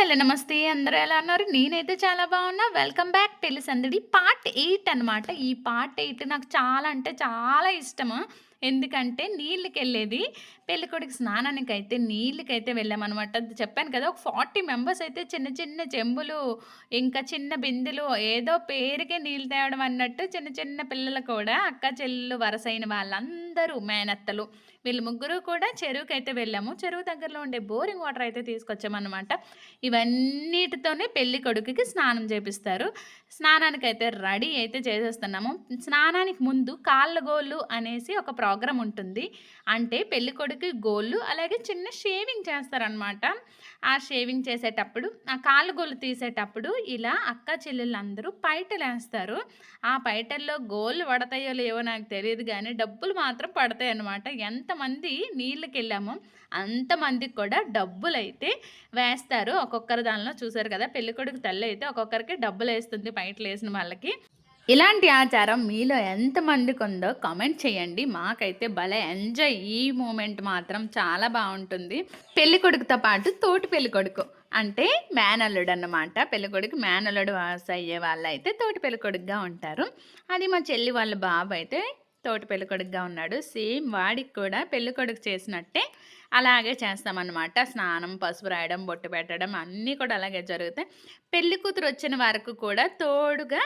Hello నమస్తే. అందరూ ఎలా ఉన్నారు? నేనైతే చాలా బాగున్నా. వెల్కమ్ బ్యాక్ పెళ్ళి సందడి పార్ట్ ఎయిట్ అనమాట ఈ పార్ట్ ఎయిట్ నాకు చాలా అంటే చాలా ఇష్టము. ఎందుకంటే నీళ్ళకి వెళ్ళేది పెళ్ళికొడుకు స్నానానికి అయితే నీళ్ళకైతే వెళ్ళామన్నమాట. చెప్పాను కదా ఒక ఫార్టీ మెంబర్స్ అయితే చిన్న చిన్న చెంబులు ఇంకా చిన్న బిందెలు ఏదో పేరుకే నీళ్ళు తేవడం అన్నట్టు చిన్న చిన్న పిల్లలు కూడా అక్క చెల్లెలు వరసైన వాళ్ళందరూ మేనత్తలు వీళ్ళు ముగ్గురు కూడా చెరువుకి అయితే వెళ్ళాము. చెరువు దగ్గరలో ఉండే బోరింగ్ వాటర్ అయితే తీసుకొచ్చామన్నమాట. ఇవన్నిటితోనే పెళ్ళి కొడుకుకి స్నానం చేపిస్తారు. స్నానానికి అయితే రెడీ అయితే చేసేస్తున్నాము. స్నానానికి ముందు కాళ్ళ గోళ్ళు అనేసి ఒక ప్రోగ్రామ్ ఉంటుంది. అంటే పెళ్ళికొడుకు గోళ్ళు అలాగే చిన్న షేవింగ్ చేస్తారనమాట ఆ షేవింగ్ చేసేటప్పుడు ఆ కాళ్ళు గోళ్ళు తీసేటప్పుడు ఇలా అక్క చెల్లెళ్ళందరూ పైటలు వేస్తారు ఆ పైటల్లో గోళ్ళు పడతాయో లేవో నాకు తెలియదు కానీ డబ్బులు మాత్రం పడతాయి అనమాట ఎంతమంది నీళ్ళకి వెళ్ళామో అంతమందికి కూడా డబ్బులు అయితే వేస్తారు. ఒక్కొక్కరు దానిలో చూసారు కదా పెళ్ళికొడుకు తల్లి అయితే ఒక్కొక్కరికి డబ్బులు వేస్తుంది పైటలు వేసిన వాళ్ళకి. ఇలాంటి ఆచారం మీలో ఎంతమందికి ఉందో కామెంట్ చేయండి. మాకైతే భలే ఎంజాయ్. ఈ మూమెంట్ మాత్రం చాలా బాగుంటుంది. పెళ్ళి కొడుకుతో పాటు తోటి పెళ్ళి కొడుకు అంటే మేనల్లుడు అన్నమాట. పెళ్ళికొడుకు మేనల్లుడు అయ్యే వాళ్ళు అయితే తోటి పెళ్ళికొడుకుగా ఉంటారు. అది మా చెల్లి వాళ్ళ బాబు అయితే తోటి పెళ్ళికొడుకుగా ఉన్నాడు. సేమ్ వాడికి కూడా పెళ్ళికొడుకు చేసినట్టే అలాగే చేస్తామన్నమాట. స్నానం పసుపు రాయడం బొట్టు పెట్టడం అన్నీ కూడా అలాగే జరుగుతాయి. పెళ్ళి కూతురు వచ్చిన వరకు కూడా తోడుగా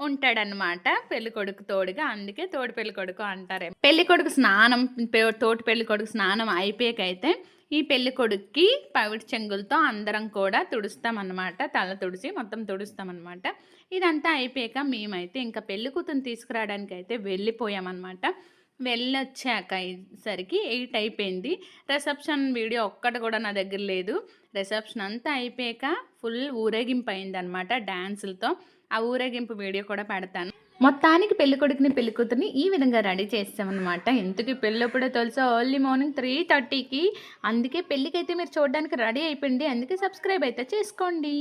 ఉంటాడనమాట పెళ్ళికొడుకు తోడుగా. అందుకే తోడు పెళ్ళికొడుకు అంటారే. పెళ్ళికొడుకు స్నానం తోటి పెళ్ళికొడుకు స్నానం అయిపోయాకైతే ఈ పెళ్ళికొడుక్కి పవిడి చెంగులతో అందరం కూడా తుడుస్తామన్నమాట. తల తుడిచి మొత్తం తుడుస్తామన్నమాట. ఇదంతా అయిపోయాక మేమైతే ఇంకా పెళ్ళి కూతురు తీసుకురావడానికి అయితే వెళ్ళిపోయామన్నమాట. వెళ్ళొచ్చాక అయ్యేసరికి ఎయిట్ అయిపోయింది. రిసెప్షన్ వీడియో ఒక్కటి కూడా నా దగ్గర లేదు. రిసెప్షన్ అంతా అయిపోయాక ఫుల్ ఊరేగింపు అయిందనమాట డ్యాన్సులతో ఆ ఊరేగింపు వీడియో కూడా పెడతాను. మొత్తానికి పెళ్ళి కొడుకుని పెళ్ళి కూతుర్ని ఈ విధంగా రెడీ చేస్తామన్నమాట. ఎందుకు పెళ్ళప్పుడే తెలుసా? ఎర్లీ మార్నింగ్ త్రీ థర్టీకి అందుకే పెళ్ళికైతే మీరు చూడడానికి రెడీ అయిపోయింది అందుకే సబ్స్క్రైబ్ అయితే చేసుకోండి.